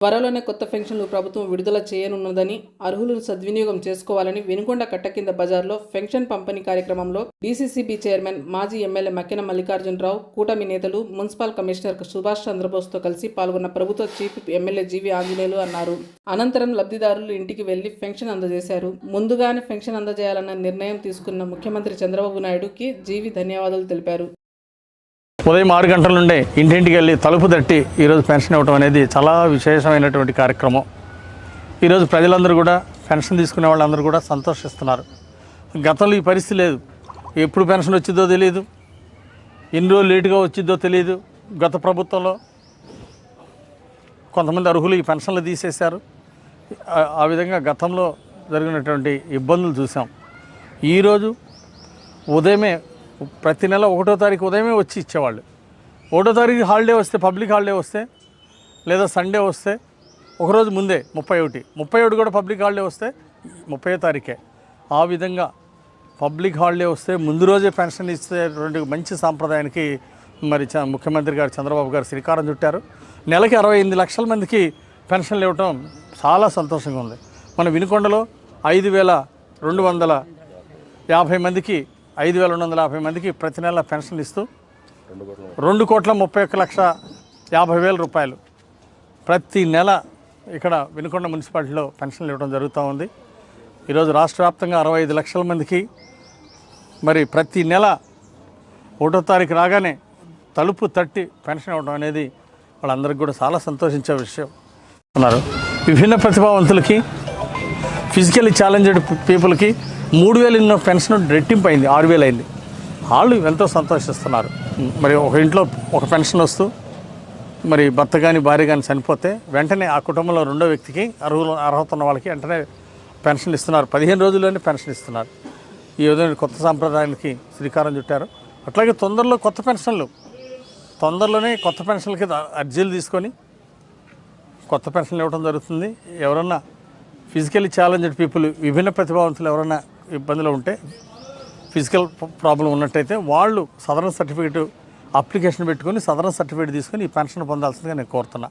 త్వరలోనే కొత్త పెన్షన్లు ప్రభుత్వం విడుదల చేయనున్నదని అర్హులు సద్వినియోగం చేసుకోవాలని వెనుకొండ కట్ట కింద బజార్లో పెన్షన్ పంపిణీ కార్యక్రమంలో డీసీసీబీ చైర్మన్ మాజీ ఎమ్మెల్యే మక్కెన మల్లికార్జునరావు కూటమి నేతలు మున్సిపల్ కమిషనర్ సుభాష్ చంద్రబోస్తో కలిసి పాల్గొన్న ప్రభుత్వ చీఫ్ ఎమ్మెల్యే జీవి ఆంజనేయులు అన్నారు. అనంతరం లబ్ధిదారులు ఇంటికి వెళ్ళి పెన్షన్ అందజేశారు. ముందుగానే పెన్షన్ అందజేయాలన్న నిర్ణయం తీసుకున్న ముఖ్యమంత్రి చంద్రబాబు నాయుడుకి జీవి ధన్యవాదాలు తెలిపారు. ఉదయం ఆరు గంటల నుండే ఇంటింటికి వెళ్ళి తలుపు తట్టి ఈరోజు పెన్షన్ ఇవ్వడం అనేది చాలా విశేషమైనటువంటి కార్యక్రమం. ఈరోజు ప్రజలందరూ కూడా పెన్షన్ తీసుకునే వాళ్ళందరూ కూడా సంతోషిస్తున్నారు. గతంలో ఈ పరిస్థితి లేదు. ఎప్పుడు పెన్షన్ వచ్చిందో తెలియదు ఎన్ని రోజులు లేటుగా వచ్చిందో తెలియదు గత ప్రభుత్వంలో కొంతమంది అర్హులు ఈ పెన్షన్లు తీసేశారు. ఆ- ఆ విధంగా గతంలో జరిగినటువంటి ఇబ్బందులు చూసాం. ఈరోజు ఉదయమే ప్రతి నెల ఒకటో తారీఖు ఉదయమే వచ్చి ఇచ్చేవాళ్ళు. ఒకటో తారీఖు హాలిడే వస్తే పబ్లిక్ హాలిడే వస్తే లేదా సండే వస్తే ఒకరోజు ముందే ముప్పై ఒకటి. ముప్పై ఒకటి కూడా పబ్లిక్ హాలిడే వస్తే ముప్పై తారీఖే. ఆ విధంగా పబ్లిక్ హాలిడే వస్తే ముందు రోజే పెన్షన్ ఇచ్చేటువంటి మంచి సాంప్రదాయానికి మరి ముఖ్యమంత్రి గారు చంద్రబాబు గారు శ్రీకారం చుట్టారు. నెలకి అరవై ఎనిమిది లక్షల మందికి పెన్షన్లు ఇవ్వటం చాలా సంతోషంగా ఉంది. మన వినుకొండలో ఐదు వేల రెండు వందల యాభై మందికి ఐదు వేల రెండు వందల యాభై మందికి ప్రతి నెల పెన్షన్ ఇస్తూ రెండు కోట్ల ముప్పై ఒక్క లక్ష యాభై వేల రూపాయలు ప్రతి నెల ఇక్కడ వినుకొండ మున్సిపాలిటీలో పెన్షన్లు ఇవ్వడం జరుగుతూ ఉంది. ఈరోజు రాష్ట్ర వ్యాప్తంగా అరవై ఐదు లక్షల మందికి మరి ప్రతి నెల ఒకటో తారీఖు రాగానే తలుపు తట్టి పెన్షన్ ఇవ్వడం అనేది వాళ్ళందరికీ కూడా చాలా సంతోషించే విషయం ఉన్నారు. విభిన్న ప్రతిభావంతులకి ఫిజికల్లీ ఛాలెంజ్డ్ పీపుల్కి మూడు వేలు ఇన్న పెన్షన్ రెట్టింపు అయింది ఆరు వేలు అయింది. వాళ్ళు ఎంతో సంతోషిస్తున్నారు. మరి ఒక ఇంట్లో ఒక పెన్షన్ వస్తూ మరి భర్త కానీ భార్య కానీ చనిపోతే వెంటనే ఆ కుటుంబంలో రెండో వ్యక్తికి అర్హులు అర్హత ఉన్న వాళ్ళకి వెంటనే పెన్షన్ ఇస్తున్నారు. పదిహేను రోజుల్లోనే పెన్షన్ ఇస్తున్నారు. ఈ విధంగా కొత్త సాంప్రదాయానికి శ్రీకారం చుట్టారు. అట్లాగే తొందరలో కొత్త పెన్షన్లు. తొందరలోనే కొత్త పెన్షన్లకి అర్జీలు తీసుకొని కొత్త పెన్షన్లు ఇవ్వడం జరుగుతుంది. ఎవరన్నా ఫిజికల్లీ ఛాలెంజ్డ్ పీపుల్ విభిన్న ప్రతిభావంతులు ఎవరైనా ఇబ్బందులు ఉంటే ఫిజికల్ ప్రాబ్లం ఉన్నట్టయితే వాళ్ళు సదరన్ సర్టిఫికేట్ అప్లికేషన్ పెట్టుకొని సదరన్ సర్టిఫికేట్ తీసుకొని ఈ పెన్షన్ పొందాల్సిందిగా నేను కోరుతున్నా.